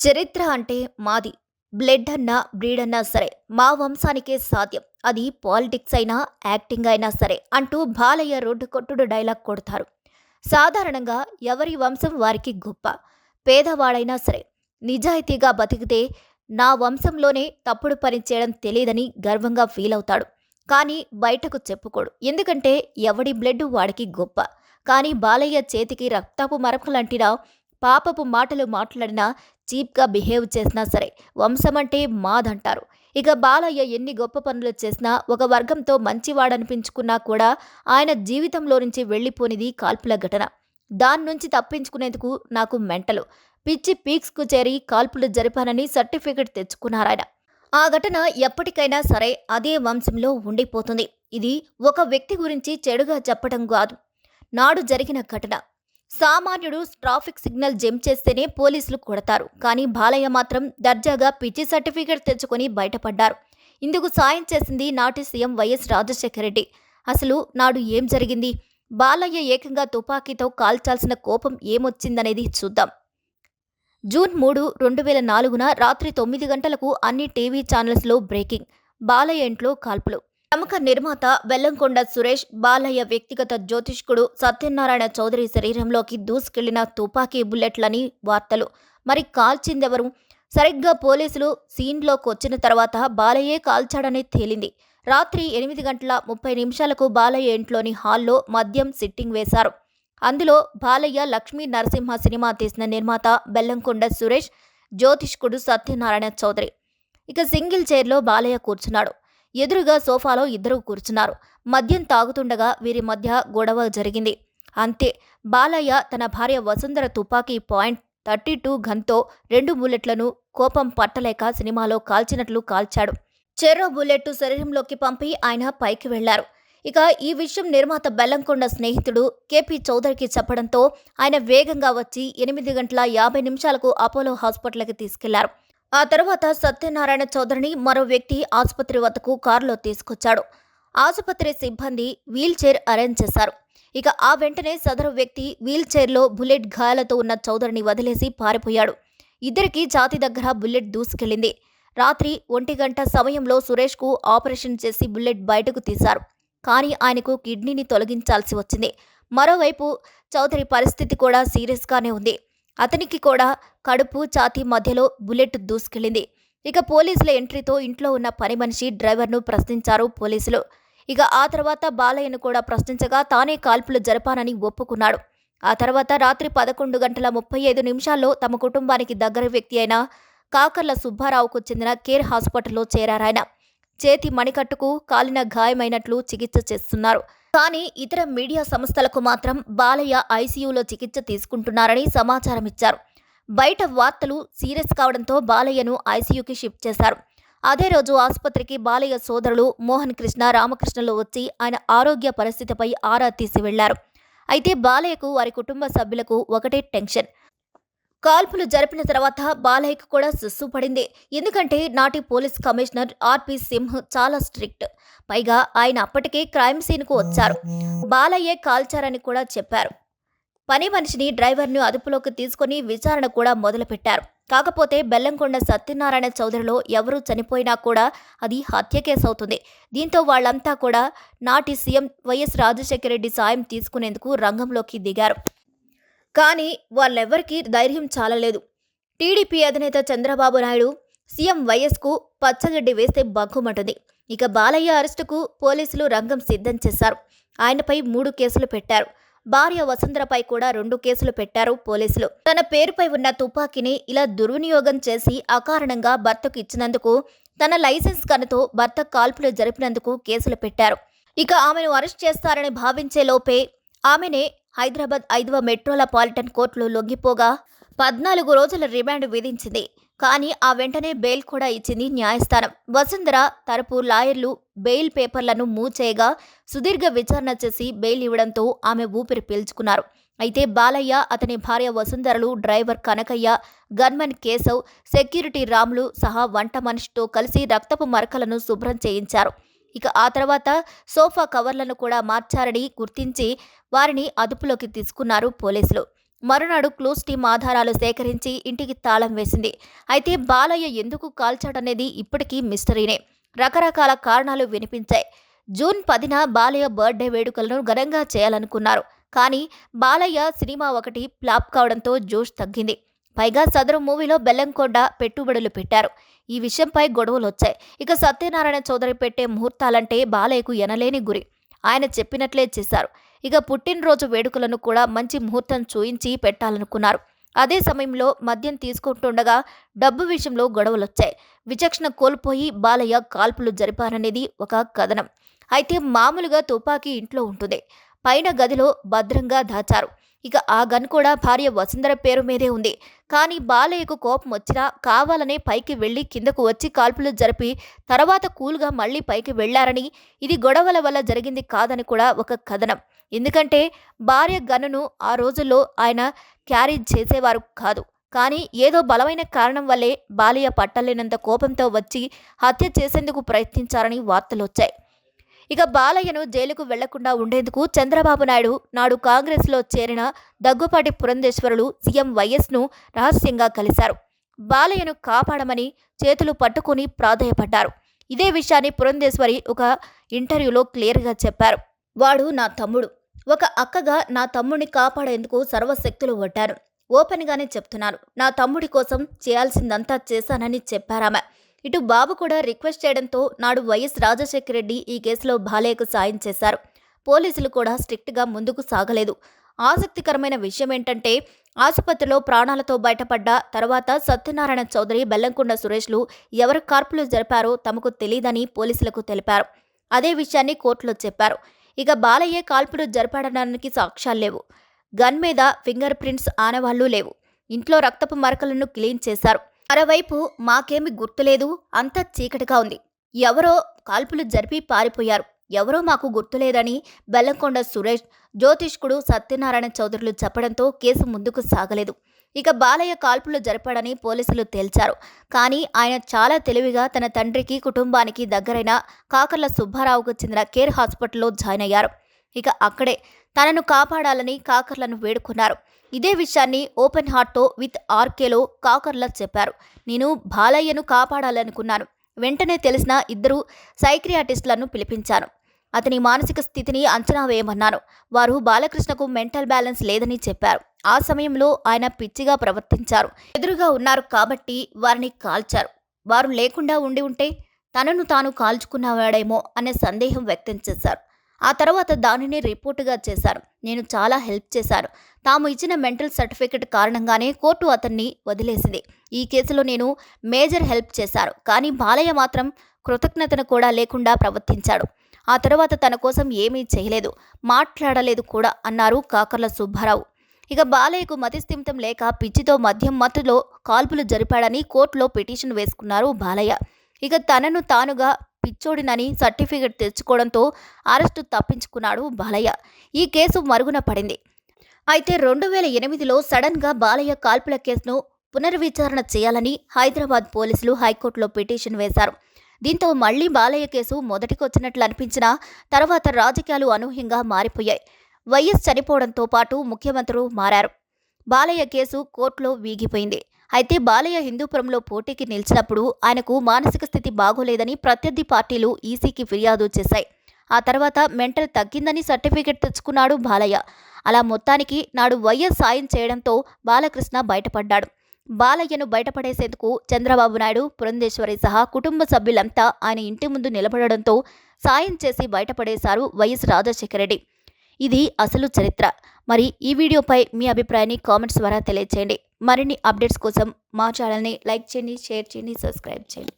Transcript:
చరిత్ర అంటే మాది. బ్లడ్ అన్నా బ్రీడ్ అన్నా సరే మా వంశానికే సాధ్యం. అది పాలిటిక్స్ అయినా యాక్టింగ్ అయినా సరే అంటూ బాలయ్య రోడ్డు కొట్టుడు డైలాగ్ కొడతారు. సాధారణంగా ఎవరి వంశం వారికి గొప్ప. పేదవాడైనా సరే నిజాయితీగా బతికితే నా వంశంలోనే తప్పుడు పని చేయడం తెలియదని గర్వంగా ఫీల్ అవుతాడు కానీ బయటకు చెప్పుకోడు. ఎందుకంటే ఎవడి బ్లడ్ వాడికి గొప్ప. కానీ బాలయ్య చేతికి రక్తపు మరకలంటినా పాపపు మాటలు మాట్లాడినా చీప్గా బిహేవ్ చేసినా సరే వంశమంటే మాదంటారు. ఇక బాలయ్య ఎన్ని గొప్ప పనులు చేసినా ఒక వర్గంతో మంచివాడనిపించుకున్నా కూడా ఆయన జీవితంలో నుంచి వెళ్ళిపోనిది కాల్పుల ఘటన. దాని నుంచి తప్పించుకునేందుకు నాకు మెంటలు. పిచ్చి పీక్స్కు చేరి కాల్పులు జరిపానని సర్టిఫికెట్ తెచ్చుకున్నారాయన. ఆ ఘటన ఎప్పటికైనా సరే అదే వంశంలో ఉండిపోతుంది. ఇది ఒక వ్యక్తి గురించి చెడుగా చెప్పడం కాదు. నాడు జరిగిన ఘటన. సామాన్యుడు ట్రాఫిక్ సిగ్నల్ జంప్ చేస్తేనే పోలీసులు కొడతారు. కానీ బాలయ్య మాత్రం దర్జాగా పిచ్చి సర్టిఫికెట్ తెచ్చుకొని బయటపడ్డారు. ఇందుకు సాయం చేసింది నాటి సీఎం వైఎస్ రాజశేఖర రెడ్డి అసలు నాడు ఏం జరిగింది? బాలయ్య ఏకంగా తుపాకీతో కాల్చాల్సిన కోపం ఏమొచ్చిందనేది చూద్దాం. జూన్ మూడు రెండు వేల నాలుగున రాత్రి తొమ్మిది గంటలకు అన్ని టీవీ ఛానల్స్లో బ్రేకింగ్. బాలయ్య ఇంట్లో కాల్పులు. ప్రముఖ నిర్మాత బెల్లంకొండ సురేష్ బాలయ్య వ్యక్తిగత జ్యోతిష్కుడు సత్యనారాయణ చౌదరి శరీరంలోకి దూసుకెళ్ళిన తుపాకీ బుల్లెట్లని వార్తలు. మరి కాల్చిందెవరు? సరిగ్గా పోలీసులు సీన్లోకి వచ్చిన తర్వాత బాలయ్యే కాల్చాడని తేలింది. రాత్రి ఎనిమిది గంటల ముప్పై నిమిషాలకు బాలయ్య ఇంట్లోని హాల్లో మద్యం సిట్టింగ్ వేశారు. అందులో బాలయ్య లక్ష్మీ నరసింహ సినిమా తీసిన నిర్మాత బెల్లంకొండ సురేష్ జ్యోతిష్కుడు సత్యనారాయణ చౌదరి. ఇక సింగిల్ చైర్లో బాలయ్య కూర్చున్నాడు. ఎదురుగా సోఫాలో ఇద్దరు కూర్చున్నారు. మద్యం తాగుతుండగా వీరి మధ్య గొడవ జరిగింది. అంతే బాలయ్య తన భార్య వసుంధర తుపాకీ పాయింట్ థర్టీ టూ గన్తో రెండు బుల్లెట్లను కోపం పట్టలేక సినిమాలో కాల్చినట్లు కాల్చాడు. చెర్రో బుల్లెట్ శరీరంలోకి పంపి ఆయన పైకి వెళ్ళారు. ఇక ఈ విషయం నిర్మాత బెల్లంకొండ స్నేహితుడు కేపీ చౌదరికి చెప్పడంతో ఆయన వేగంగా వచ్చి ఎనిమిది గంటల యాభై నిమిషాలకు అపోలో హాస్పిటల్కి తీసుకెళ్ళారు. ఆ తర్వాత సత్యనారాయణ చౌదరిని మరో వ్యక్తి ఆసుపత్రి వద్దకు కారులో తీసుకొచ్చాడు. ఆసుపత్రి సిబ్బంది వీల్ చైర్ అరేంజ్ చేశారు. ఇక ఆ వెంటనే సదరు వ్యక్తి వీల్ చైర్లో బుల్లెట్ గాయాలతో ఉన్న చౌదరిని వదిలేసి పారిపోయాడు. ఇద్దరికి ఛాతి దగ్గర బుల్లెట్ దూసుకెళ్ళింది రాత్రి ఒంటి గంట సమయంలో సురేష్కు ఆపరేషన్ చేసి బుల్లెట్ బయటకు తీశారు. కానీ ఆయనకు కిడ్నీని తొలగించాల్సి వచ్చింది. మరోవైపు చౌదరి పరిస్థితి కూడా సీరియస్గానే ఉంది. అతనికి కూడా కడుపు ఛాతీ మధ్యలో బుల్లెట్ దూసుకెళ్ళింది. ఇక పోలీసుల ఎంట్రీతో ఇంట్లో ఉన్న పని మనిషి డ్రైవర్ను ప్రశ్నించారు పోలీసులు. ఇక ఆ తర్వాత బాలయ్యను కూడా ప్రశ్నించగా తానే కాల్పులు జరపానని ఒప్పుకున్నాడు. ఆ తర్వాత రాత్రి పదకొండు గంటల ముప్పై ఐదు నిమిషాల్లో తమ కుటుంబానికి దగ్గర వ్యక్తి అయిన కాకర్ల సుబ్బారావుకు చెందిన కేర్ హాస్పిటల్లో చేరారాయన. చేతి మణికట్టుకు కాలిన గాయమైనట్లు చికిత్స చేస్తున్నారు. కానీ ఇతర మీడియా సంస్థలకు మాత్రం బాలయ్య ఐసీయూలో చికిత్స తీసుకుంటున్నారని సమాచారం ఇచ్చారు. బయట వార్తలు సీరియస్ కావడంతో బాలయ్యను ఐసీయూకి షిఫ్ట్ చేశారు. అదే రోజు ఆసుపత్రికి బాలయ్య సోదరులు మోహన్ కృష్ణ రామకృష్ణలు వచ్చి ఆయన ఆరోగ్య పరిస్థితిపై ఆరా తీసి వెళ్ళారు. అయితే బాలయ్యకు వారి కుటుంబ సభ్యులకు ఒకటే టెన్షన్. కాల్పులు జరిపిన తర్వాత బాలయ్యకు కూడా సుస్సు పడింది. ఎందుకంటే నాటి పోలీస్ కమిషనర్ ఆర్పి సింహ్ చాలా స్ట్రిక్ట్. పైగా ఆయన అప్పటికే క్రైమ్ సీన్కు వచ్చారు. బాలయ్యే కాల్చారని కూడా చెప్పారు. పని మనిషిని డ్రైవర్ను అదుపులోకి తీసుకుని విచారణ కూడా మొదలుపెట్టారు. కాకపోతే బెల్లంకొండ సత్యనారాయణ చౌదరిలో ఎవరు చనిపోయినా కూడా అది హత్య కేసు అవుతుంది. దీంతో వాళ్ళంతా కూడా నాటి సీఎం వైఎస్ రాజశేఖర రెడ్డి సాయం తీసుకునేందుకు రంగంలోకి దిగారు. కానీ వాళ్ళెవ్వరికీ ధైర్యం చాలలేదు. టీడీపీ అధినేత చంద్రబాబు నాయుడు సీఎం వైఎస్కు పచ్చగడ్డి వేస్తే బగ్గుమంటుంది ఇక బాలయ్య అరెస్టుకు పోలీసులు రంగం సిద్ధం చేశారు. ఆయనపై మూడు కేసులు పెట్టారు. భార్య వసుంధరపై కూడా రెండు కేసులు పెట్టారు పోలీసులు. తన పేరుపై ఉన్న తుపాకీని ఇలా దుర్వినియోగం చేసి అకారణంగా భర్తకు ఇచ్చినందుకు తన లైసెన్స్ కనుతో భర్త కాల్పులు జరిపినందుకు కేసులు పెట్టారు. ఇక ఆమెను అరెస్ట్ చేస్తారని భావించే లోపే ఆమెనే హైదరాబాద్ ఐదవ మెట్రోపాలిటన్ కోర్టులో లొంగిపోగా పద్నాలుగు రోజుల రిమాండ్ విధించింది. కానీ ఆ వెంటనే బెయిల్ కూడా ఇచ్చింది న్యాయస్థానం. వసుంధర తరపు లాయర్లు బెయిల్ పేపర్లను మూచేయగా సుదీర్ఘ విచారణ చేసి బెయిల్ ఇవ్వడంతో ఆమె ఊపిరి పీల్చుకున్నారు. అయితే బాలయ్య అతని భార్య వసుంధరలు driver Kanakayya gunman Keshav security Ramulu సహా వంట మనిషితో కలిసి రక్తపు మరకలను శుభ్రం చేయించారు. ఇక ఆ తర్వాత సోఫా కవర్లను కూడా మార్చారని గుర్తించి వారిని అదుపులోకి తీసుకున్నారు పోలీసులు. మరునాడు క్లూస్ టీం ఆధారాలు సేకరించి ఇంటికి తాళం వేసింది. అయితే బాలయ్య ఎందుకు కాల్చాడనేది ఇప్పటికీ మిస్టరీనే. రకరకాల కారణాలు వినిపించాయి. జూన్ పదిన బాలయ్య బర్త్డే వేడుకలను ఘనంగా చేయాలనుకున్నారు. కానీ బాలయ్య సినిమా ఒకటి ఫ్లాప్ కావడంతో జోష్ తగ్గింది. పైగా సదరు మూవీలో బెల్లంకొండ పెట్టుబడులు పెట్టారు. ఈ విషయంపై గొడవలు వచ్చాయి ఇక సత్యనారాయణ చౌదరి పెట్టే ముహూర్తాలంటే బాలయ్యకు ఎనలేని గురి. ఆయన చెప్పినట్లే చేశారు. ఇక పుట్టినరోజు వేడుకలను కూడా మంచి ముహూర్తం చూయించి పెట్టాలనుకున్నారు. అదే సమయంలో మద్యం తీసుకుంటుండగా డబ్బు విషయంలో గొడవలొచ్చాయి. విచక్షణ కోల్పోయి బాలయ్య కాల్పులు జరిపారనేది ఒక కథనం. అయితే మామూలుగా తుపాకీ ఇంట్లో ఉంటుంది. పైన గదిలో భద్రంగా దాచారు. ఇక ఆ గన్ కూడా భార్య వసుంధర పేరు మీదే ఉంది. కానీ బాలయ్యకు కోపం వచ్చినా కావాలనే పైకి వెళ్ళి కిందకు వచ్చి కాల్పులు జరిపి తర్వాత కూల్గా మళ్ళీ పైకి వెళ్ళారని ఇది గొడవల వల్ల జరిగింది కాదని కూడా ఒక కథనం. ఎందుకంటే భార్య గన్నును ఆ రోజుల్లో ఆయన క్యారీ చేసేవారు కాదు. కానీ ఏదో బలమైన కారణం వల్లే బాలయ్య పట్టలేనంత కోపంతో వచ్చి హత్య చేసేందుకు ప్రయత్నించారని వార్తలొచ్చాయి. ఇక బాలయ్యను జైలుకు వెళ్ళకుండా ఉండేందుకు చంద్రబాబు నాయుడు నాడు కాంగ్రెస్లో చేరిన దగ్గుపాటి పురంధేశ్వరులు సీఎం వైఎస్ను రహస్యంగా కలిశారు. బాలయ్యను కాపాడమని చేతులు పట్టుకుని ప్రాధేయపడ్డారు. ఇదే విషయాన్ని పురంధేశ్వరి ఒక ఇంటర్వ్యూలో క్లియర్గా చెప్పారు. వాడు నా తమ్ముడు. ఒక అక్కగా నా తమ్ముడిని కాపాడేందుకు సర్వశక్తులు కొట్టాను ఓపెన్గానే చెప్తున్నాను. నా తమ్ముడి కోసం చేయాల్సిందంతా చేశానని చెప్పారామె. ఇటు బాబు కూడా రిక్వెస్ట్ చేయడంతో నాడు వైఎస్ రాజశేఖర రెడ్డి ఈ కేసులో బాలయ్యకు సాయం చేశారు. పోలీసులు కూడా స్ట్రిక్ట్గా ముందుకు సాగలేదు. ఆసక్తికరమైన విషయం ఏంటంటే ఆసుపత్రిలో ప్రాణాలతో బయటపడ్డ తర్వాత సత్యనారాయణ చౌదరి బెల్లంకొండ సురేష్లు ఎవరు కార్పులు జరిపారో తమకు తెలియదని పోలీసులకు తెలిపారు. అదే విషయాన్ని కోర్టులో చెప్పారు. ఇక బాలయ్య కాల్పులు జరపడడానికి సాక్ష్యాలు లేవు. గన్ మీద ఫింగర్ ప్రింట్స్ ఆనవాళ్ళు లేవు. ఇంట్లో రక్తపు మరకలను క్లీన్ చేశారు. మరోవైపు మాకేమి గుర్తులేదు అంతా చీకటిగా ఉంది. ఎవరో కాల్పులు జరిపి పారిపోయారు. ఎవరో మాకు గుర్తులేదని బెల్లంకొండ సురేష్ జ్యోతిష్కుడు సత్యనారాయణ చౌదరులు చెప్పడంతో కేసు ముందుకు సాగలేదు. ఇక బాలయ్య కాల్పులు జరిపాడని పోలీసులు తేల్చారు. కానీ ఆయన చాలా తెలివిగా తన తండ్రికి కుటుంబానికి దగ్గరైన కాకర్ల సుబ్బారావుకు చెందిన కేర్ హాస్పిటల్లో జాయిన్ అయ్యారు. ఇక అక్కడే తనను కాపాడాలని కాకర్లను వేడుకున్నారు. ఇదే విషయాన్ని ఓపెన్ హార్ట్తో విత్ ఆర్కేలో కాకర్ల చెప్పారు. నేను బాలయ్యను కాపాడాలనుకున్నాను. వెంటనే తెలిసిన ఇద్దరు సైక్రియాటిస్టులను పిలిపించాను. అతని మానసిక స్థితిని అంచనా వేయమన్నాను. వారు బాలకృష్ణకు మెంటల్ బ్యాలెన్స్ లేదని చెప్పారు. ఆ సమయంలో ఆయన పిచ్చిగా ప్రవర్తించారు. ఎదురుగా ఉన్నారు కాబట్టి వారిని కాల్చారు. వారు లేకుండా ఉండి ఉంటే తనను తాను కాల్చుకున్నవాడేమో అనే సందేహం వ్యక్తం చేశారు. ఆ తర్వాత దానిని రిపోర్టుగా చేశారు. నేను చాలా హెల్ప్ చేశాను తాము ఇచ్చిన మెంటల్ సర్టిఫికెట్ కారణంగానే కోర్టు అతన్ని వదిలేసింది. ఈ కేసులో నేను మేజర్ హెల్ప్ చేశారు. కానీ బాలయ్య మాత్రం కృతజ్ఞతను కూడా లేకుండా ప్రవర్తించాడు. ఆ తర్వాత తన కోసం ఏమీ చేయలేదు. మాట్లాడలేదు కూడా అన్నారు కాకర్ల సుబ్బారావు. ఇక బాలయ్యకు మతిస్థిమితం లేక పిచ్చితో మద్యం మత్తులో కాల్పులు జరిపాడని కోర్టులో పిటిషన్ వేసుకున్నారు బాలయ్య. ఇక తనను తానుగా పిచ్చోడినని సర్టిఫికెట్ తెచ్చుకోవడంతో అరెస్టు తప్పించుకున్నాడు బాలయ్య. ఈ కేసు మరుగున పడింది. అయితే రెండు వేల ఎనిమిదిలో సడన్గా బాలయ్య కాల్పుల కేసును పునర్విచారణ చేయాలని హైదరాబాద్ పోలీసులు హైకోర్టులో పిటిషన్ వేశారు. దీంతో మళ్ళీ బాలయ్య కేసు మొదటికొచ్చినట్లు అనిపించినా తర్వాత రాజకీయాలు అనూహ్యంగా మారిపోయాయి. వైఎస్ చనిపోవడంతో పాటు ముఖ్యమంత్రులు మారారు. బాలయ్య కేసు కోర్టులో వీగిపోయింది. అయితే బాలయ్య హిందూపురంలో పోటీకి నిలిచినప్పుడు ఆయనకు మానసిక స్థితి బాగోలేదని ప్రత్యర్థి పార్టీలు ఈసీకి ఫిర్యాదు చేశాయి. ఆ తర్వాత మెంటల్ తగ్గిందని సర్టిఫికెట్ తెచ్చుకున్నాడు బాలయ్య. అలా మొత్తానికి నాడు వైఎస్ సాయం చేయడంతో బాలకృష్ణ బయటపడ్డాడు. బాలయ్యను బయటపడేసేందుకు చంద్రబాబు నాయుడు పురంధేశ్వరి సహా కుటుంబ సభ్యులంతా ఆయన ఇంటి ముందు నిలబడడంతో సాయం చేసి బయటపడేశారు వైఎస్ రాజశేఖర రెడ్డి ఇది అసలు చరిత్ర. మరి ఈ వీడియోపై మీ అభిప్రాయాన్ని కామెంట్స్ ద్వారా తెలియచేయండి. మరిన్ని అప్డేట్స్ కోసం మా ఛానల్ని లైక్ చేయండి షేర్ చేయండి సబ్స్క్రైబ్ చేయండి.